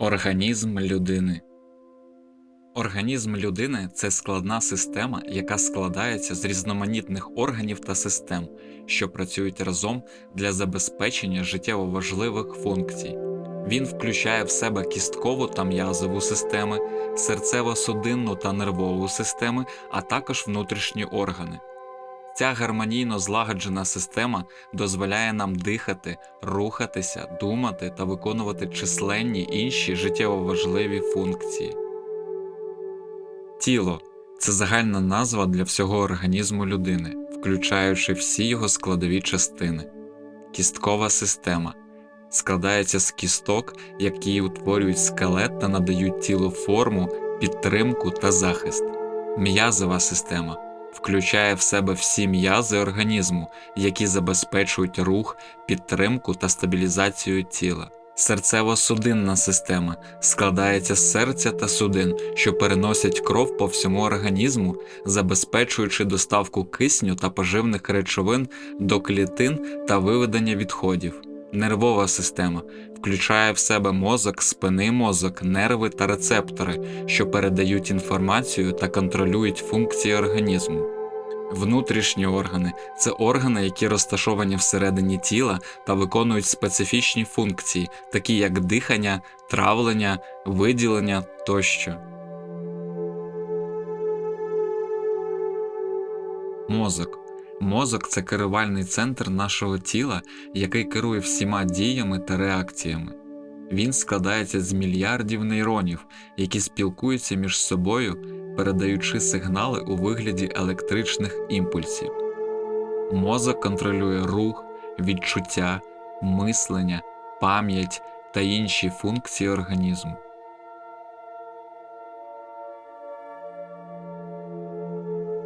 Організм людини Організм людини це складна система, яка складається з різноманітних органів та систем, що працюють разом для забезпечення життєво важливих функцій. Він включає в себе кісткову та м'язову системи, серцево-судинну та нервову системи, а також внутрішні органи. Ця гармонійно злагоджена система дозволяє нам дихати, рухатися, думати та виконувати численні інші життєво важливі функції. Тіло це загальна назва для всього організму людини, включаючи всі його складові частини. Кісткова система складається з кісток, які утворюють скелет та надають тілу форму, підтримку та захист. М'язова система включає в себе всі м'язи організму, які забезпечують рух, підтримку та стабілізацію тіла. Серцево-судинна система складається з серця та судин, що переносять кров по всьому організму, забезпечуючи доставку кисню та поживних речовин до клітин та виведення відходів. Нервова система включає в себе мозок, спинний мозок, нерви та рецептори, що передають інформацію та контролюють функції організму. Внутрішні органи це органи, які розташовані всередині тіла та виконують специфічні функції, такі як дихання, травлення, виділення тощо. Мозок. Мозок це керувальний центр нашого тіла, який керує всіма діями та реакціями. Він складається з мільярдів нейронів, які спілкуються між собою, передаючи сигнали у вигляді електричних імпульсів. Мозок контролює рух, відчуття, мислення, пам'ять та інші функції організму.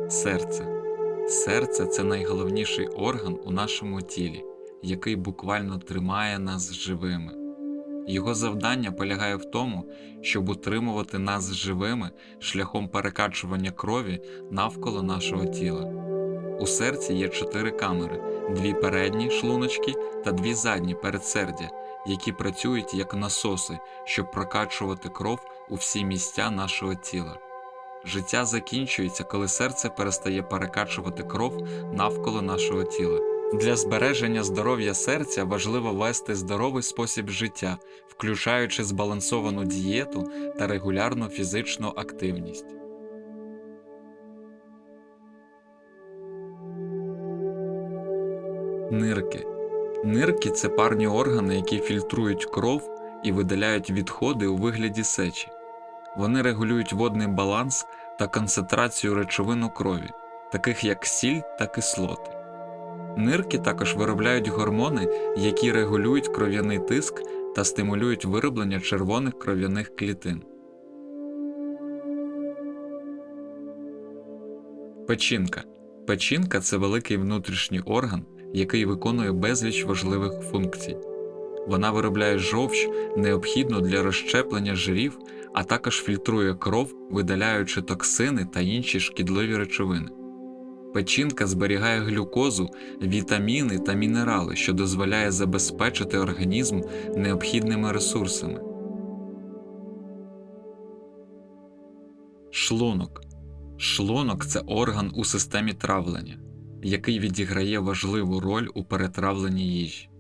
Серце Серце це найголовніший орган у нашому тілі, який буквально тримає нас живими. Його завдання полягає в тому, щоб утримувати нас живими шляхом перекачування крові навколо нашого тіла. У серці є чотири камери: дві передні шлуночки та дві задні передсердя, які працюють як насоси, щоб прокачувати кров у всі місця нашого тіла. Життя закінчується, коли серце перестає перекачувати кров навколо нашого тіла. Для збереження здоров'я серця важливо вести здоровий спосіб життя, включаючи збалансовану дієту та регулярну фізичну активність. Нирки. Нирки це парні органи, які фільтрують кров і видаляють відходи у вигляді сечі. Вони регулюють водний баланс та концентрацію речовин у крові, таких як сіль та кислоти. Нирки також виробляють гормони, які регулюють кров'яний тиск та стимулюють вироблення червоних кров'яних клітин. Печінка. Печінка це великий внутрішній орган, який виконує безліч важливих функцій. Вона виробляє жовч, необхідну для розщеплення жирів, а також фільтрує кров, видаляючи токсини та інші шкідливі речовини. Печінка зберігає глюкозу, вітаміни та мінерали, що дозволяє забезпечити організм необхідними ресурсами. Шлунок. Шлунок це орган у системі травлення, який відіграє важливу роль у перетравленні їжі.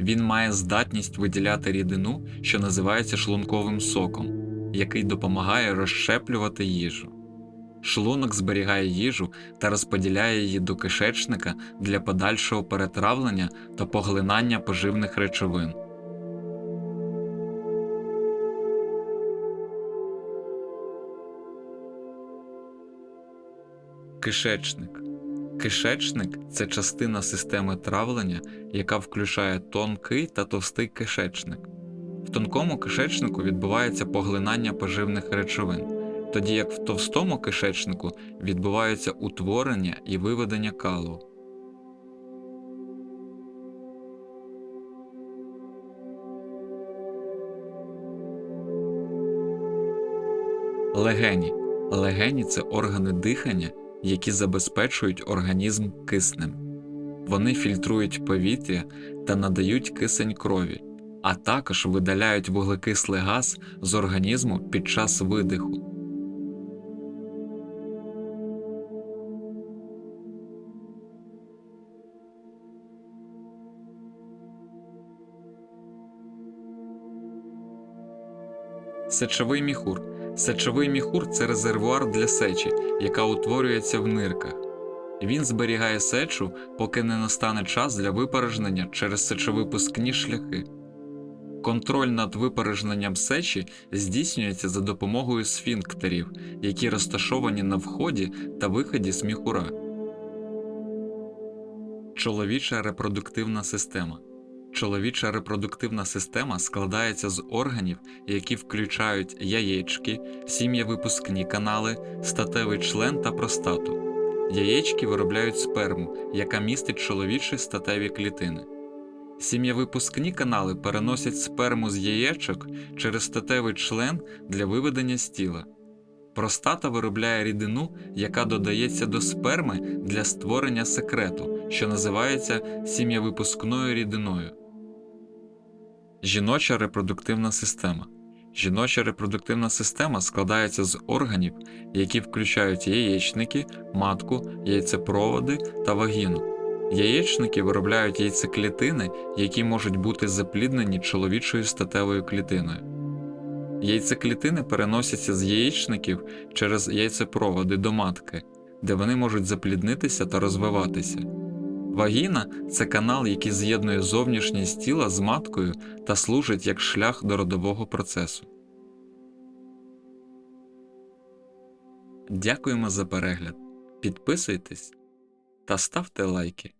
Він має здатність виділяти рідину, що називається шлунковим соком, який допомагає розщеплювати їжу. Шлунок зберігає їжу та розподіляє її до кишечника для подальшого перетравлення та поглинання поживних речовин. Кишечник Кишечник це частина системи травлення, яка включає тонкий та товстий кишечник. В тонкому кишечнику відбувається поглинання поживних речовин, тоді як в товстому кишечнику відбувається утворення і виведення калу. Легені. Легені це органи дихання, які забезпечують організм киснем. Вони фільтрують повітря та надають кисень крові, а також видаляють вуглекислий газ з організму під час видиху. Сечовий міхур. Сечовий міхур це резервуар для сечі, яка утворюється в нирках. Він зберігає сечу, поки не настане час для випорожнення через сечовипускні шляхи. Контроль над випорожненням сечі здійснюється за допомогою сфінктерів, які розташовані на вході та виході з міхура. Чоловіча репродуктивна система. Чоловіча репродуктивна система складається з органів, які включають яєчки, сім'євипускні канали, статевий член та простату. Яєчки виробляють сперму, яка містить чоловічі статеві клітини. Сім'євипускні канали переносять сперму з яєчок через статевий член для виведення з тіла. Простата виробляє рідину, яка додається до сперми для створення секрету, що називається сім'євипускною рідиною. Жіноча репродуктивна система. Жіноча репродуктивна система складається з органів, які включають яєчники, матку, яйцепроводи та вагіну. Яєчники виробляють яйцеклітини, які можуть бути запліднені чоловічою статевою клітиною. Яйцеклітини переносяться з яєчників через яйцепроводи до матки, де вони можуть запліднитися та розвиватися. Вагіна це канал, який з'єднує зовнішність тіла з маткою та служить як шлях до родового процесу. Дякуємо за перегляд. Підписуйтесь та ставте лайки.